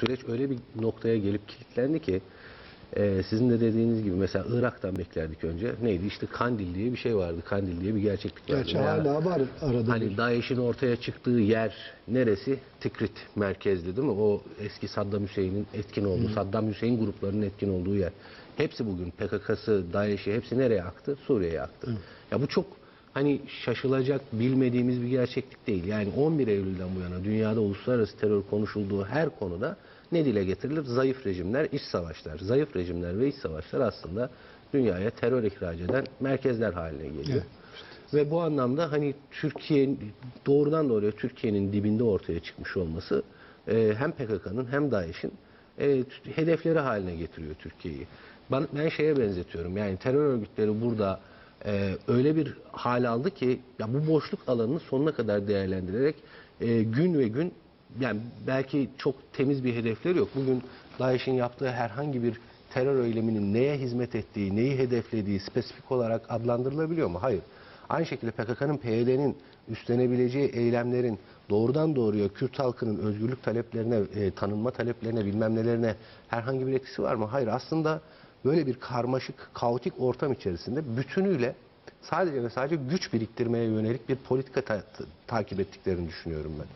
süreç öyle bir noktaya gelip kilitlendi ki e, sizin de dediğiniz gibi mesela Irak'tan beklerdik önce. Neydi? İşte Kandil diye bir şey vardı. Kandil diye bir gerçeklik vardı. Gerçi hala var arada Hani. DAEŞ'in ortaya çıktığı yer neresi? Tikrit merkezli değil mi? O eski Saddam Hüseyin'in etkin olduğu, Saddam Hüseyin gruplarının etkin olduğu yer. Hepsi bugün PKK'sı, DAEŞ'i hepsi nereye aktı? Suriye'ye aktı. Ya bu çok hani şaşılacak, bilmediğimiz bir gerçeklik değil. Yani 11 Eylül'den bu yana dünyada uluslararası terör konuşulduğu her konuda ne dile getirilir? Zayıf rejimler, iç savaşlar. Zayıf rejimler ve iç savaşlar aslında dünyaya terör ihraç eden merkezler haline geliyor. Evet. Ve bu anlamda hani Türkiye doğrudan doğruya Türkiye'nin dibinde ortaya çıkmış olması e, hem PKK'nın hem DAEŞ'in e, hedefleri haline getiriyor Türkiye'yi. Ben, ben şeye benzetiyorum yani terör örgütleri burada e, öyle bir hal aldı ki ya bu boşluk alanını sonuna kadar değerlendirerek e, gün ve gün yani belki çok temiz bir hedefleri yok. Bugün DAEŞ'in yaptığı herhangi bir terör eyleminin neye hizmet ettiği, neyi hedeflediği spesifik olarak adlandırılabiliyor mu? Hayır. Aynı şekilde PKK'nın, PYD'nin üstlenebileceği eylemlerin doğrudan doğruya Kürt halkının özgürlük taleplerine, e, tanınma taleplerine, bilmem nelerine herhangi bir etkisi var mı? Hayır. Aslında böyle bir karmaşık, kaotik ortam içerisinde bütünüyle sadece ve sadece güç biriktirmeye yönelik bir politika ta- takip ettiklerini düşünüyorum ben.